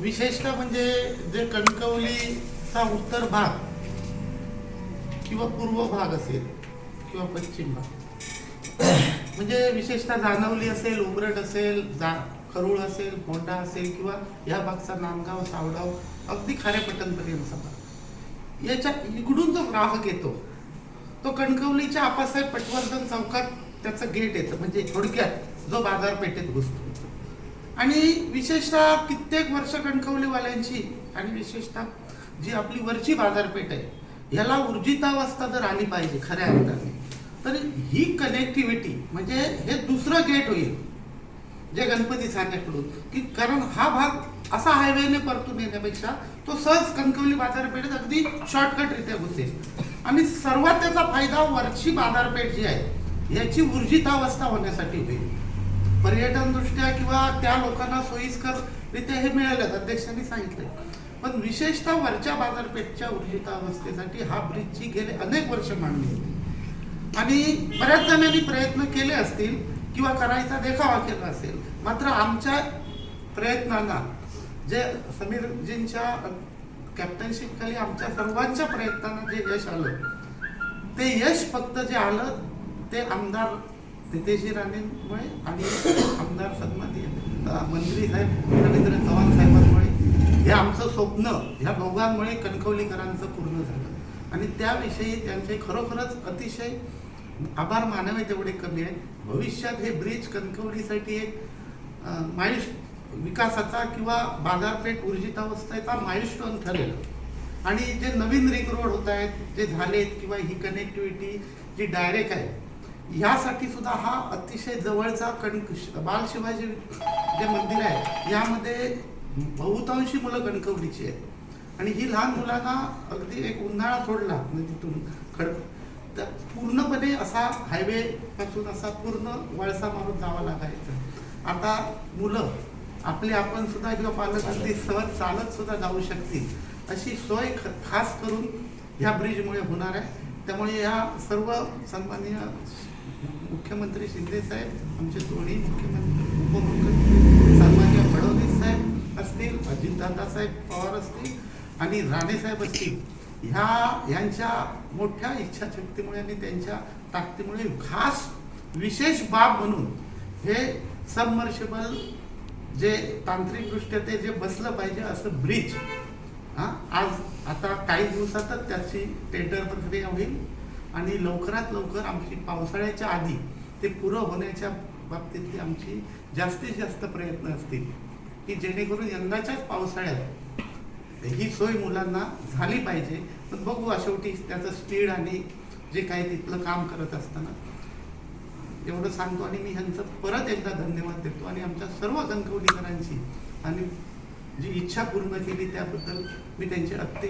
विशेषतः म्हणजे जे कणकवलीचा उत्तर भाग किंवा पूर्व भाग असेल किंवा पश्चिम भाग म्हणजे विशेषतः जानवली असेल उमरट असेल जा खरुळ असेल मोंडा असेल किंवा या भागचा नामगाव सावडाव अगदी खारेपट्टणपर्यंत सभा याच्या इकडून जो ग्राहक येतो तो कणकवलीच्या आपासाहेब पटवर्धन चौकात त्याचं गेट येतं. म्हणजे थोडक्यात जो बाजारपेठेत घुसतो. आणि विशेषतः कित्येक वर्ष कणकवलीवाल्यांची आणि विशेषतः जी आपली वरची बाजारपेठ आहे याला ऊर्जितावस्था जर आली पाहिजे खऱ्या अर्थाने. तर ही कनेक्टिव्हिटी म्हणजे हे दुसरं गेट होईल जे गणपती साण्याकडून की कारण हा भाग असा हायवेने परतून येण्यापेक्षा तो सहज कणकवली बाजारपेठेत अगदी शॉर्टकटरित्या घुसेल आणि सर्वात त्याचा फायदा वरची बाजारपेठ जी आहे याची ऊर्जितावस्था होण्यासाठी होईल. पर्यटन दृष्ट्या किंवा त्या लोकांना सोयीस्कर रित्या हे मिळालं अध्यक्षांनी सांगितलं पण विशेषतः वरच्या बाजारपेठच्या ऊर्जितावस्थेसाठी हा ब्रिजची गेले अनेक वर्ष मांडणी होती. आणि बऱ्याच जणांनी प्रयत्न केले असतील किंवा करायचा देखावा केला असेल. मात्र आमच्या प्रयत्नांना जे समीरजींच्या कॅप्टनशिप खाली आमच्या सर्वांच्या प्रयत्नांना जे यश आलं ते यश फक्त जे आलं ते आमदार नितेशजी राणेंमुळे आणि आमदार सन्माननीय मंत्री साहेब रवींद्र चव्हाण साहेबांमुळे हे आमचं स्वप्न ह्या दोघांमुळे कणकवलीकरांचं पूर्ण झालं. आणि त्याविषयी त्यांचे खरोखरच अतिशय आभार मानावे तेवढे कमी आहेत. भविष्यात हे ब्रिज कणकवलीसाठी एक माइल विकासाचा किंवा बाजारपेठ ऊर्जितावस्थेचा माइलस्टोन ठरेल. आणि जे नवीन रिंग रोड होत आहेत जे झालेत किंवा ही कनेक्टिव्हिटी जी डायरेक्ट आहे यासाठी सुद्धा हा अतिशय जवळचा कण बाल शिवाजी जे मंदिर आहे यामध्ये बहुतांशी मुलं कणकवलीची आहेत. आणि ही लहान मुलांना अगदी एक उन्हाळा सोडला म्हणजे तिथून खड तर पूर्णपणे असा हायवे पासून असा पूर्ण वळसा मारून जावा लागायचा. आता मुलं आपले आपण सुद्धा किंवा पालक अगदी सहज चालत सुद्धा जाऊ शकतील. अशी सोय ख- खास करून ह्या ब्रिजमुळे होणार आहे. त्यामुळे या सर्व सन्माननीय मुख्यमंत्री शिंदे साहेब आमचे दोन्ही मुख्यमंत्री उपमुख्यमंत्री सन्माननीय फडणवीस साहेब असतील अजितदादा साहेब पवार असतील आणि राणे साहेब असतील ह्या यांच्या मोठ्या इच्छाशक्तीमुळे आणि त्यांच्या ताकदीमुळे खास विशेष बाब म्हणून हे सबमर्शेबल जे तांत्रिकदृष्ट्या ते जे बसलं पाहिजे असं ब्रिज हा आज आता काही दिवसातच त्याची टेंडर प्रक्रिया होईल. आणि लवकरात लवकर आमची पावसाळ्याच्या आधी ते पुरं होण्याच्या बाबतीतली आमची जास्तीत जास्त प्रयत्न असतील की जेणेकरून यंदाच्याच पावसाळ्यात ही सोय मुलांना झाली पाहिजे. पण बघू शेवटी त्याचं स्पीड आणि जे काही तिथलं काम करत असताना. एवढं सांगतो आणि मी ह्यांचं परत एकदा धन्यवाद देतो. आणि आमच्या सर्व कणकवलीकरांची आणि जी इच्छा पूर्ण केली त्याबद्दल मी त्यांचे अत्यंत